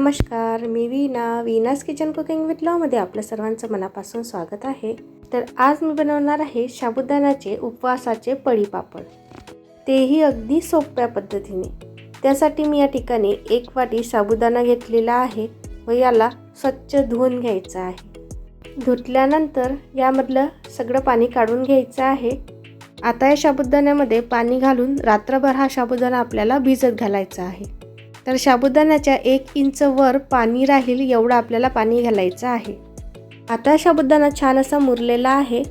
नमस्कार मी Veena Veena's kitchen cooking with लॉमध्ये आपलं सर्वांचं मनापासून स्वागत आहे. तर आज मी बनवणार आहे साबुदाण्याचे उपवासाचे पळी पापड. तेही अगदी सोप्या पद्धतीने. त्यासाठी मी या ठिकाणी एक वाटी साबुदाणा घेतलेला आहे व याला स्वच्छ धुवून घ्यायचं आहे. धुतल्यानंतर यामधलं सगळं पाणी काढून घ्यायचं आहे. आता या साबुदाण्यामध्ये पाणी घालून रात्रभर हा साबुदाणा आपल्याला भिजत घालायचा आहे. तर साबुदाण्याच्या एक इंच वर पाणी राहील एवढं आपल्याला पाणी घालायचं आहे. आता साबुदाणा छान असा मुरलेला आहे.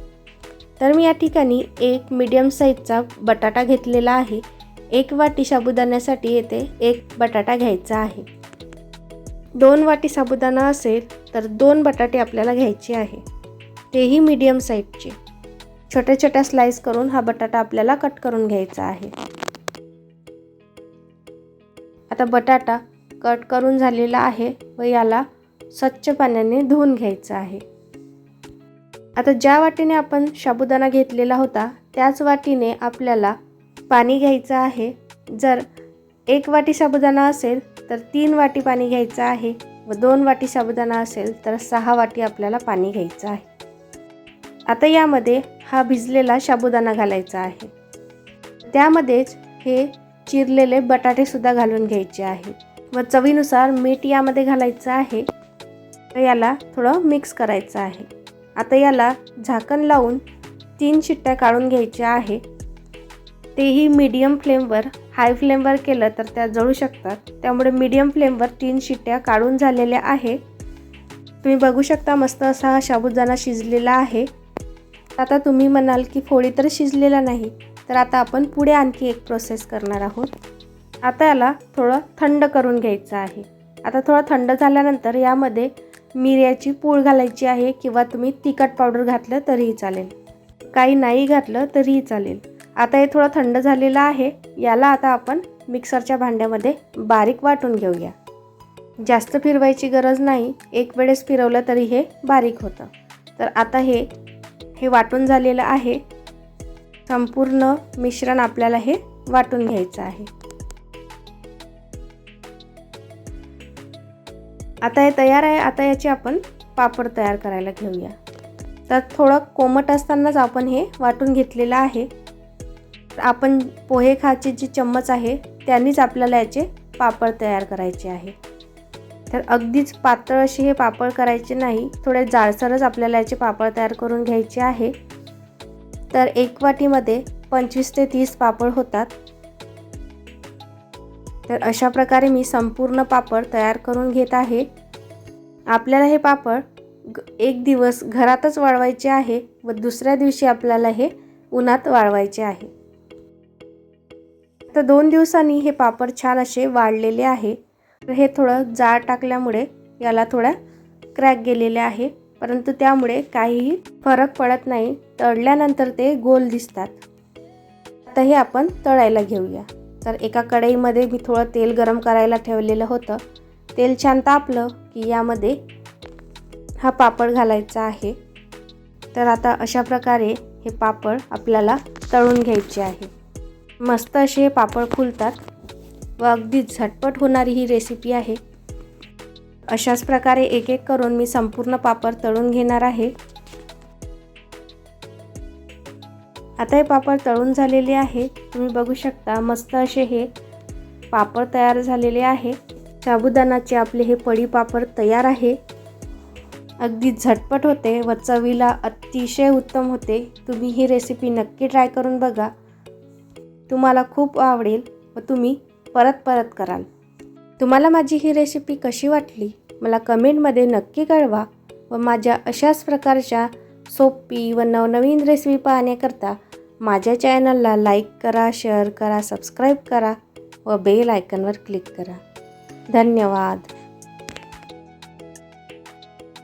तर मी या ठिकाणी एक मीडियम साईजचा बटाटा घेतलेला आहे. एक वाटी साबुदाण्यासाठी येथे एक बटाटा घ्यायचा आहे. दोन वाटी साबुदाणा असेल तर दोन बटाटे आपल्याला घ्यायचे आहे. तेही मीडियम साईजचे छोट्या छोट्या स्लाईस करून हा बटाटा आपल्याला कट करून घ्यायचा आहे. आता बटाटा कट करून झालेला आहे व याला स्वच्छ पाण्याने धुवून घ्यायचं आहे. आता ज्या वाटीने आपण साबुदाणा घेतलेला होता त्याच वाटीने आपल्याला पाणी घ्यायचं आहे. जर एक वाटी साबुदाणा असेल तर तीन वाटी पाणी घ्यायचं आहे व दोन वाटी साबुदाणा असेल तर सहा वाटी आपल्याला पाणी घ्यायचं आहे. आता यामध्ये हा भिजलेला साबुदाणा घालायचा आहे. त्यामध्येच हे चिरलेले बटाटेसुद्धा घालून घ्यायचे आहे. व चवीनुसार मीठ यामध्ये घालायचं आहे. तर याला थोडं मिक्स करायचं आहे. आता याला झाकण लावून तीन शिट्ट्या काढून घ्यायच्या आहे. तेही मीडियम फ्लेमवर हाय फ्लेमवर केलं तर त्या जळू शकतात. त्यामुळे मीडियम फ्लेमवर तीन शिट्ट्या काढून झालेल्या आहे. तुम्ही बघू शकता मस्त असा हा साबुदाणा शिजलेला आहे. आता तुम्ही म्हणाल की फोळी तर शिजलेला नाही. तर आता आपण पुढे आणखी एक प्रोसेस करणार आहोत. आता याला थोडं थंड करून घ्यायचं आहे. आता थोडं थंड झाल्यानंतर यामध्ये मिऱ्याची पूळ घालायची आहे किंवा तुम्ही तिखट पावडर घातलं तरीही चालेल. काही नाही घातलं तरीही चालेल. आता हे थोडं थंड झालेलं आहे. याला आता आपण मिक्सरच्या भांड्यामध्ये बारीक वाटून घेऊया. जास्त फिरवायची गरज नाही. एक वेळेस फिरवलं तरी हे बारीक होतं. तर आता हे हे वाटून झालेलं आहे. संपूर्ण मिश्रण आपल्याला हे वाटून घ्यायचं आहे. आता हे तयार आहे आता याचे आपण पापड तयार करायला घेऊया. तर थोडं कोमट असतानाच आपण हे वाटून घेतलेलं आहे. आपण पोहे खायचे जे चम्मच आहे त्यांनीच आपल्याला याचे पापड तयार करायचे आहे. तर अगदीच पातळ असे हे पापड करायचे नाही थोडे जाडसरच आपल्याला याचे पापड तयार करून घ्यायचे आहे. तर एक वाटीमध्ये पंचवीस ते तीस पापड होतात. तर अशा प्रकारे मी संपूर्ण पापड तयार करून घेत आहे. आपल्याला हे पापड एक दिवस घरातच वाळवायचे आहे व दुसऱ्या दिवशी आपल्याला हे उन्हात वाळवायचे आहे. तर दोन दिवसांनी हे पापड छान असे वाळलेले आहे. तर हे थोडं जाळ टाकल्यामुळे याला थोड्या क्रॅक गेलेले आहे. परंतु त्यामुळे काहीही फरक पडत नाही. तळल्यानंतर ते गोल दिसतात. आता हे आपण तळायला घेऊया. तर एका कढईमध्ये मी थोडं तेल गरम करायला ठेवलेलं होतं. तेल छान तापलं की यामध्ये हा पापड घालायचा आहे. तर आता अशा प्रकारे हे पापड आपल्याला तळून घ्यायचे आहे. मस्त असे पापड फुलतात व अगदी झटपट होणारी ही रेसिपी आहे. अशाच प्रकारे एक एक करून मी संपूर्ण पापड तळून घेणार आहे. आता हे पापड तळून झालेले आहे. तुम्ही बघू शकता मस्त असे हे पापड तयार झालेले आहे. साबुदाणाचे आपले हे पडी पापड तयार आहे. अगदी झटपट होते व चवीला अतिशय उत्तम होते. तुम्ही ही रेसिपी नक्की ट्राय करून बघा. तुम्हाला खूप आवडेल व तुम्ही परत परत कराल. तुम्हाला माझी ही रेसिपी कशी वाटली? मला कमेंटमध्ये नक्की कळवा व माझ्या अशाच प्रकारच्या सोपी व नवनवीन रेसिपी पाहण्याकरता माझ्या चॅनलला लाईक करा शेअर करा सबस्क्राईब करा व बेल आयकनवर क्लिक करा. धन्यवाद.